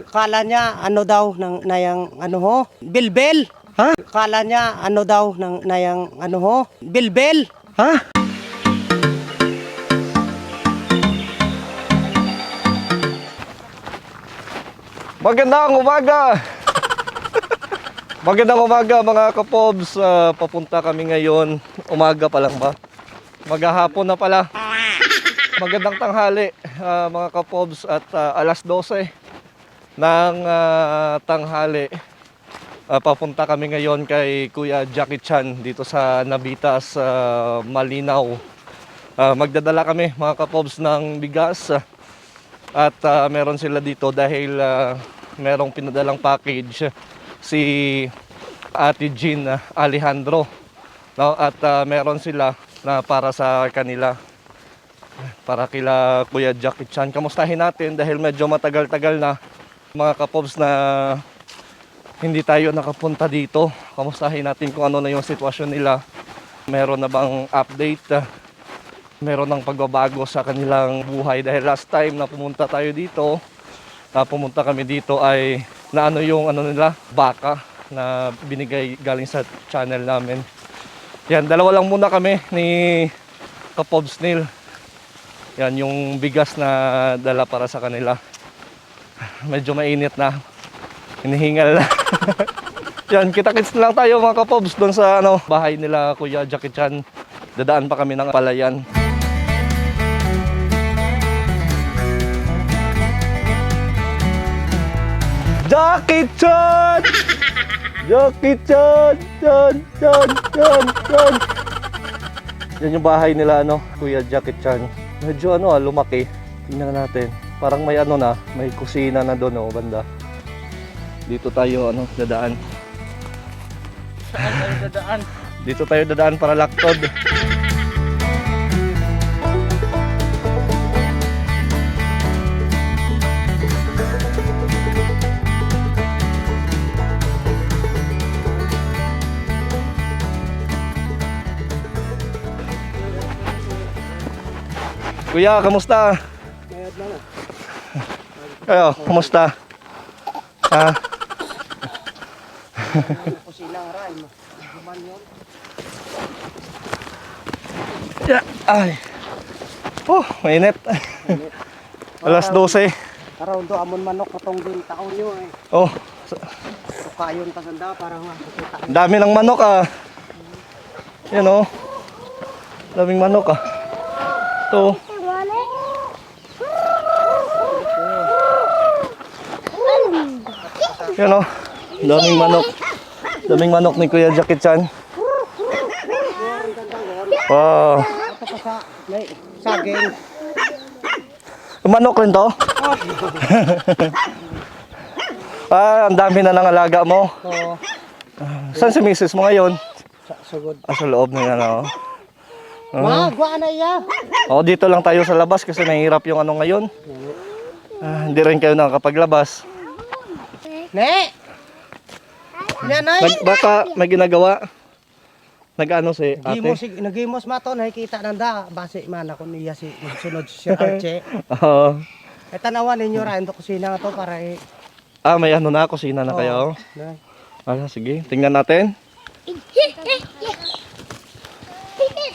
Kala niya ano daw ng nayang ano ho? Bilbil. Ha? Kala niya ano daw ng nayang ano ho? Bilbil. Ha? Magandang umaga! Magandang umaga mga kapobs. Ah, papunta kami ngayon. Umaga pa lang ba? Maghahapon na pala. Magandang tanghali ah, mga kapobs at ah, alas 12 ng ah, tanghali. Ah, papunta kami ngayon kay Kuya Jackie Chan dito sa Nabitas, sa Malinaw. Ah, magdadala kami mga kapobs ng bigas. at ah, meron sila dito dahil ah, merong pinadalang package si Ate Jean Alejandro. No? At ah, meron sila na para sa kanila para kila Kuya Jackie Chan. Kamustahin natin dahil medyo matagal-tagal na mga kapobs na hindi tayo nakapunta dito. Kamustahin natin kung ano na yung sitwasyon nila. Meron na bang update? meron ng pagbabago sa kanilang buhay dahil last time na pumunta tayo dito na pumunta kami dito ay na ano yung ano nila baka na binigay galing sa channel namin yan dalawa lang muna kami ni Kapob Snail yan yung bigas na dala para sa kanila medyo mainit na hinihingal na yan kita-kits na lang tayo mga kapobs doon sa ano bahay nila Kuya Jackie Chan dadaan pa kami ng palayan Jackie Chan! Jackie Chan! Chan! Chan! Chan! Chan! Yan yung bahay nila, ano, Kuya Jackie Chan. Medyo ano, ah, lumaki. Tingnan natin. Parang may ano na, may kusina na doon, oh, banda. Dito tayo, ano, dadaan. Saan tayo dadaan? Dito tayo dadaan para laktod. Kuya, kamusta? Kayo, kamusta? Ha? Yeah. Ay. Oh, mainit. Alas 12. Karoon do amon manok katong din taon nyo eh. Oh, Kayon kasanda para nga makita. dami ng manok ah. Yan oh. Daming manok ah. Ito. Yan oh. Daming manok. Daming manok ni Kuya Jackie Chan. Wow. Saging. Manok rin to? ah, ang dami na ng alaga mo. So, Saan si misis mo ngayon? sa sugod. Ah, sa loob na yan, oh. Ma, na iya. Oo, dito lang tayo sa labas kasi nahihirap yung ano ngayon. Ah, hindi rin kayo nakakapaglabas. Ne! Yan ay. Nag, baka may ginagawa. Nag-ano si Gimos, ate? nagimos mato, nakikita nanda. Base man ako niya si sunod si Arche. Oo. E tanawan ninyo ra ito kusina to para eh. ah, may ano na, kusina na kayo. Na. Ah, sige, tingnan natin.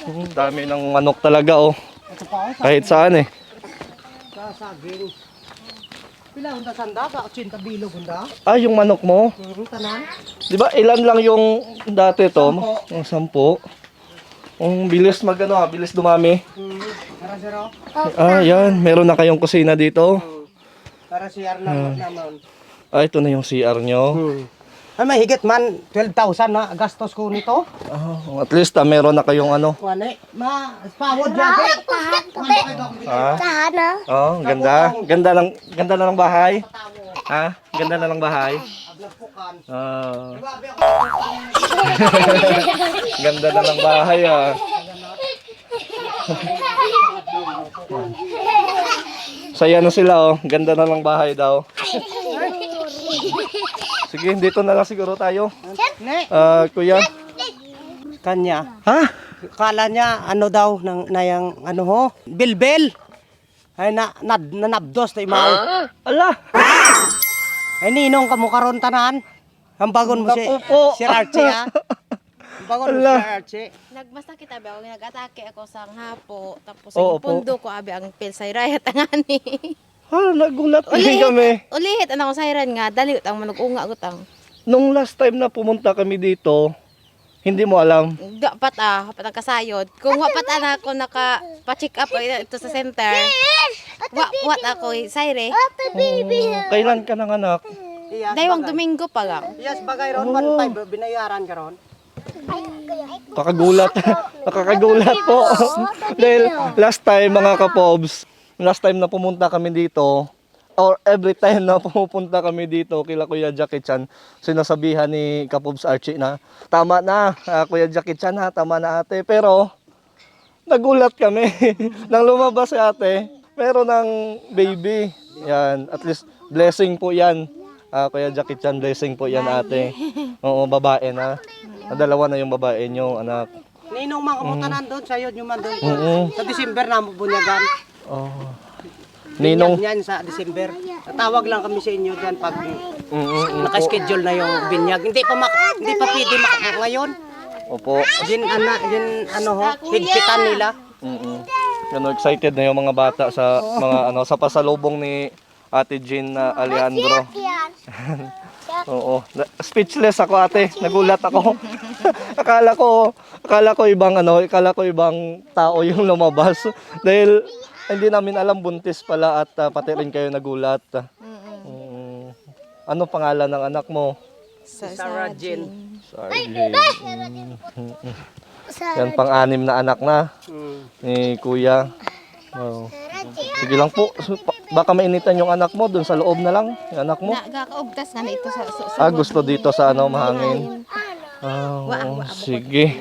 Hmm, dami ng manok talaga, oh. Oh, Kahit saan eh. sa saging. Pila hunda sanda ka 80 bilog hunda. Ah, yung manok mo. Mhm, tanan. Di ba ilan lang yung dati to? Sampo. Yung sampo. Ang bilis magano, ah, bilis dumami. Para zero. Ah, yan. Meron na kayong kusina dito. Para si Arna naman. Ah, ito na yung CR nyo. Hmm. Ay, may higit man 12,000 na gastos ko nito. Ah, at least ah, meron na kayong ano. Kuane, ma, pawod jacket. Ah, Sana. oh, ganda. Ganda ng ganda na ng bahay. Ha? Ganda na ng bahay. Ah, ganda na ng bahay ah. Saya na sila oh. Ganda na ng bahay daw. Sige, dito na lang siguro tayo. Ne, Ah, kuya. kanya. Ha? Kala niya ano daw ng nayang ano ho? Bilbil. Ay na nad nanabdos na imaw. Ala. Ay, ninong ka mo karon tanan. Ang bagon mo si, Naku po. si Archie, ha? Ang bagon mo si. Archie. Nagmasakit abi ako nag-atake ako sa hapo tapos Oo ang po. pundo ko abi ang pil sa irayat angani. Ha, nagulat din kami. Ulihit ana ko sa iran nga dali ang manugunga gutang. Nung last time na pumunta kami dito, hindi mo alam. Dapat ah, dapat ang kasayod. Kung wapat ana ako naka pa-check up ito sa center. Wa wat ako eh, sayre. Oh, kailan ka ng anak? Iyas Daywang bagay. Domingo pa lang. Iyas bagay ron, Oh. 1.5 binayaran ka ron. Kakagulat. Nakakagulat po. Dahil last time mga kapobs, last time na pumunta kami dito, or every time na pumupunta kami dito kila Kuya Jackie Chan, sinasabihan ni Kapobs Archie na, tama na, ah, Kuya Jackie Chan ha, tama na ate. Pero, nagulat kami. Nang lumabas si ate, meron ng baby. Yan, at least blessing po yan. Ah, Kuya Jackie Chan, blessing po yan ate. Oo, babae na. Dalawa na yung babae nyo, anak. Ninong mga kamutanan doon, sayo nyo man doon. Oo. Sa December na mo bunyagan. Oh. Ninong. Binyag niyan sa December. Tatawag lang kami sa inyo dyan pag Mm-mm, naka-schedule na yung binyag. Hindi pa mak hindi pa pwede mak ngayon. Opo. Din ana din ano ho, higpitan nila. Mm-mm. Ano, excited na yung mga bata sa mga ano sa pasalubong ni Ate Jean na Alejandro. Oo. Na- Speechless ako ate. Nagulat ako. akala ko, akala ko ibang ano, akala ko ibang tao yung lumabas. Dahil hindi namin alam buntis pala at ah, pati rin kayo nagulat. Mm. Ano pangalan ng anak mo? Sa, Sarah Jean. Sorry. Yan pang-anim na anak na ni Kuya. Oh. Sige lang po. So, pa- Baka mainitan yung anak mo doon sa loob na lang. Yung anak mo. Nagakaugtas nga na ito sa, sa, sa Ah, gusto dito sa ano, mahangin. Ah, sige.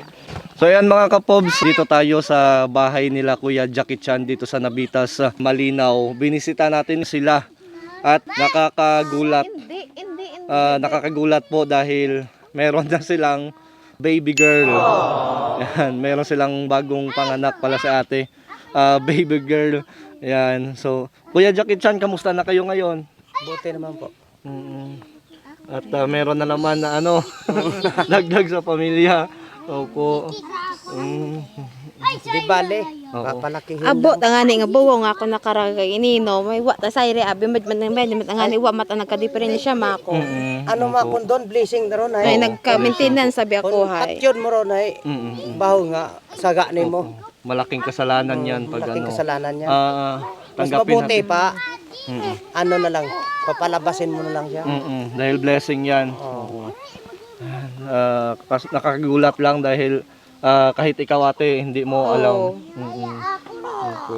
So ayan mga kapobs, dito tayo sa bahay nila Kuya Jackie Chan dito sa Nabitas, sa Malinaw. Binisita natin sila at nakakagulat. Ah, nakakagulat po dahil meron na silang baby girl. Yan, meron silang bagong panganak pala sa ate. Ah, baby girl. Yan. So, Kuya Jackie Chan, kamusta na kayo ngayon? Buti naman po. Mm. At ah, meron na naman na ano, dagdag sa pamilya. Opo. Mm. Di bale, Oo. papalakihin Abo lang. tangani nga buwo nga ako nakaragay inino may wa ta sayre abi med med med med tangani wa mata nagka-diferensya ma ako. Ano ma kung doon blessing na ron Ay ay. nagka-maintenance sabi ako Kung hay. patyon mo ron ay baho nga saga ni mo. Malaking kasalanan yan pag Malaking ano. kasalanan niya. Ah, Mas tanggapin mabuti natin. pa, Mm. ano na lang, papalabasin mo na lang siya. Mm-mm, dahil blessing yan. Oo. Ah, kas- nakakagulat lang dahil ah, kahit ikaw ate, hindi mo alam. Mm-mm. Opo.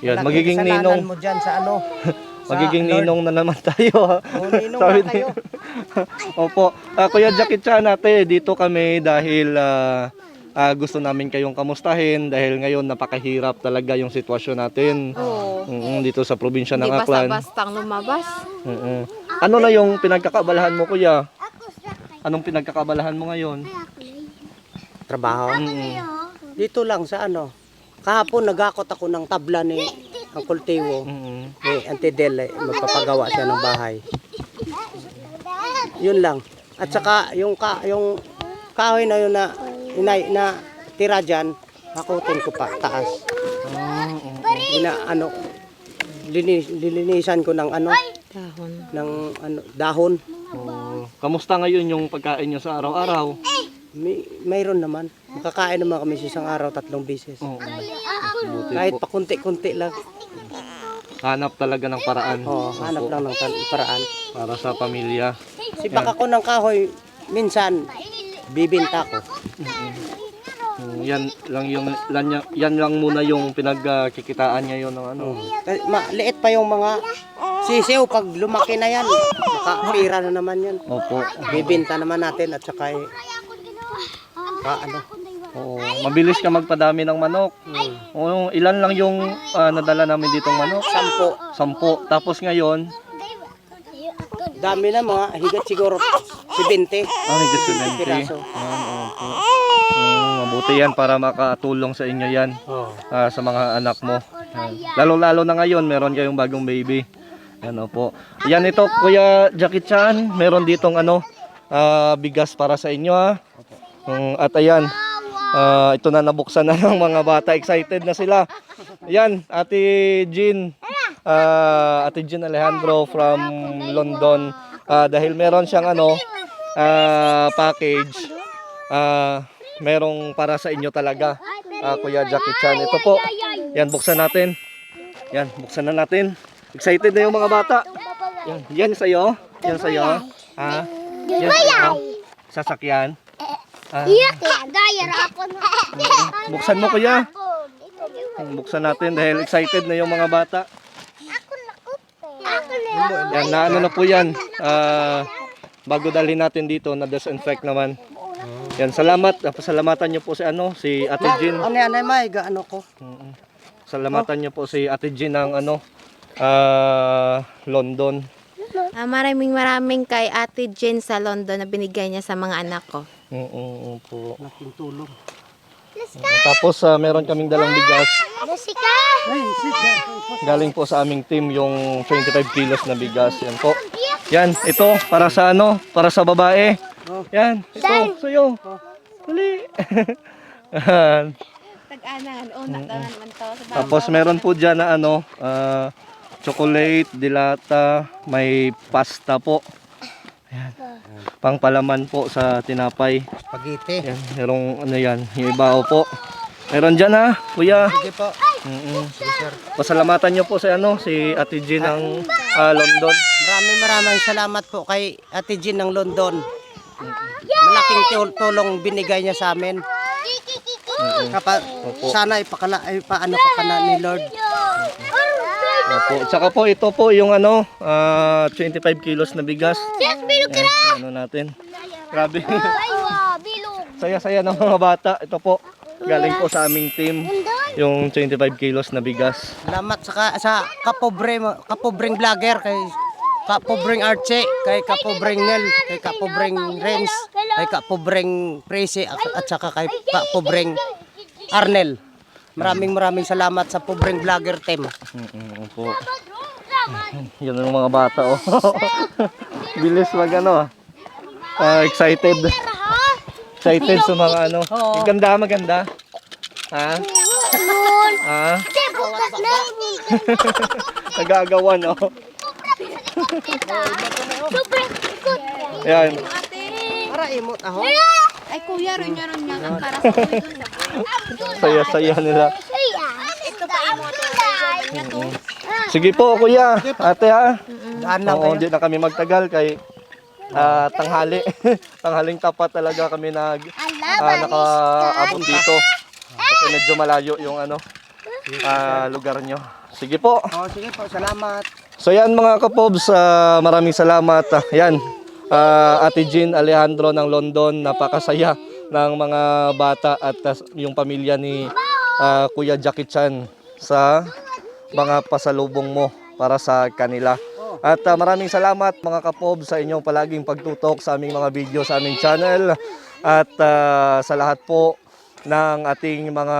Yan, Malaking magiging kasalanan ninong. mo dyan sa ano. sa Magiging Lord. ninong na naman tayo. Oh, ninong Sabi na kayo. Opo. Ah, Kuya Jackie Chan ate, dito kami dahil ah, ah, gusto namin kayong kamustahin dahil ngayon napakahirap talaga yung sitwasyon natin. Oo. Mm, dito sa probinsya Hindi ng Aklan. basta-bastang lumabas. Mm-mm. Ano na yung pinagkakabalahan mo, kuya? Anong pinagkakabalahan mo ngayon? Trabaho. Mm-mm. Dito lang sa ano. Kahapon nagakot ako ng tabla ni Uncle Tiwo. Mm-mm. Ni Auntie Del, eh, magpapagawa siya ng bahay. Yun lang. At saka yung ka, yung kahoy na yun na inay na tira diyan, hakutin ko pa taas. Ah, oo. Ina ano linis, lilinisan ko ng ano Dahon. ng ano dahon. Oo. Kamusta ngayon yung pagkain nyo sa araw-araw? May mayroon naman. Makakain naman kami sa isang araw tatlong beses. Oo. Buti Kahit po. pa kunti-kunti lang. Hanap talaga ng paraan. Oh, hanap lang ng tan- paraan. Para sa pamilya. Si baka ko ng kahoy minsan bibinta ko. Mm, Yan lang yung yan, yan lang muna yung pinagkikitaan ngayon ng ano. Kasi maliit pa yung mga sisiw pag lumaki na yan. Makapira na naman yan. Opo. Bibinta naman natin at saka eh, ka, ano, Oo. Mabilis ka magpadami ng manok. Oo, ilan lang yung ah, nadala namin ditong manok? sampo. Sampo. Tapos ngayon, Dami na mga higit siguro 70 ang higit sa 20. piraso. Ah, opo. Mm, mabuti yan para makatulong sa inyo yan Oh. ah, sa mga anak mo. Yan. Lalo-lalo na ngayon, meron kayong bagong baby. Yan po. Yan ito, Kuya Jackie Chan. Meron ditong ano, ah, bigas para sa inyo ha. Mm, at ayan, ah, ito na nabuksan na ng mga bata. Excited na sila. Ayan, Ate Jean. ah, Ate Jean Alejandro from London. Ah, dahil meron siyang ano, ah, package. Ah, merong para sa inyo talaga. Ah, Kuya Jackie Chan. Ito po. Yan, buksan natin. Yan, buksan na natin. Excited na yung mga bata. Yan, yan sa'yo. Yan sa'yo. Ha? Yan sa'yo. Sasakyan. Ah, Gaya ako na. buksan mo kuya. Buksan natin dahil excited na yung mga bata. Ako na Ako na. Yan, na ano na po yan. Ah, bago dalhin natin dito, na disinfect naman. Yan, salamat. Pasalamatan niyo po si ano, si Ate Jean. Ano yan, ay may gaano ko. Salamatan niyo po si Ate Jean ng ano, ah, London. Ah, maraming maraming kay Ate Jen sa London na binigay niya sa mga anak ko. Oo po. Laking tulong. Tapos ah, meron kaming dalang bigas. Down. Galing po sa aming team yung 25 kilos na bigas. Yan po. Yan, ito para sa ano, para sa babae. Yan, ito sa'yo. Dali. Tag-anan, una ka naman to Tapos meron po dyan na ano, ah, chocolate, dilata, may pasta po. Yan. Pangpalaman po sa tinapay. Spaghetti. Yan, merong ano yan, yung ibaw po. Meron dyan ha, kuya. Sige po. Mm-mm. Pasalamatan niyo po si ano, si Ate Jean ng ah, London. Maraming maraming salamat po kay Ate Jean ng London. Malaking tul- tulong binigay niya sa amin. Kapag sana ipakala ay paano ka pa na ni Lord. Opo. Tsaka po ito po yung ano, ah, 25 kilos na bigas. Yes, bilog ka Ayan, ano natin. Grabe. Ay, wow, bilog. Saya-saya ng mga bata. Ito po, galing po sa aming team. Yung 25 kilos na bigas. Salamat sa ka- sa kapobre mo- kapobreng vlogger kay kapobreng Archie, kay kapobreng Nel, kay kapobreng Renz, kay kapobreng Presi at, at saka kay kapobreng Arnel. Maraming maraming salamat sa pobreng vlogger team. Mm-mm, Opo. Yan ang mga bata oh. Bilis mag ano. Ah, excited. Excited sa mga ano. Maganda, maganda. Ha? Ha? Bukas na. Nagagawa no. Super ikot. Yan. Para imot aho. Ay, kuya, rin niya rin niya ang doon. Saya-saya nila. Ito pa imo Sige po, kuya. Ate ha. Daan lang kayo. hindi na kami magtagal kay ah, tanghali. Tanghaling tapat talaga kami nag ah, nakaabot dito. Kasi medyo malayo yung ano ah, lugar nyo. Sige po. Oh, sige po, salamat. So yan mga kapobs, ah, maraming salamat. Ah, yan, ah, Ate Jean Alejandro ng London, napakasaya ng mga bata at yung pamilya ni ah, Kuya Jackie Chan sa mga pasalubong mo para sa kanila. At ah, maraming salamat mga kapobs sa inyong palaging pagtutok sa aming mga video sa aming channel at ah, sa lahat po ng ating mga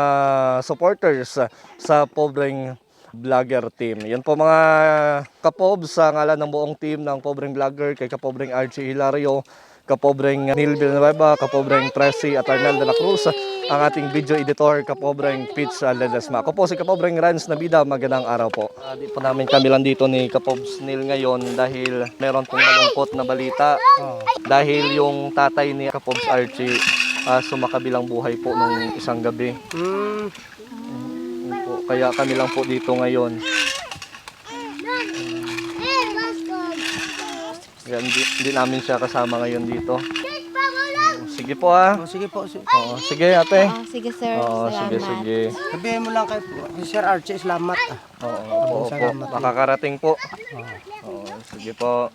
supporters sa Pobreng Vlogger Team. Yan po mga kapobs sa ngalan ng buong team ng Pobreng Vlogger kay Kapobreng Archie Hilario, Kapobreng Neil Villanueva, Kapobreng Tracy at Arnel de la Cruz, ang ating video editor Kapobreng Pitch Ledesma. Ako po si Kapobreng Rans Nabida, magandang araw po. Uh, di po namin kami lang dito ni Kapobs Neil ngayon dahil meron pong malungkot na balita dahil yung tatay ni Kapobs Archie ah, sumakabilang buhay po nung isang gabi. Po. Kaya kami lang po dito ngayon. Kaya hindi, hindi namin siya kasama ngayon dito. Sige po ah. oh, sige po. si- Oo, sige ate. Oh, sige, sir. Oo, Salamat. sige, sige. Sabihin mo lang kay Sir Archie, salamat. Oo, opo, opo. Makakarating po. Oo, sige po.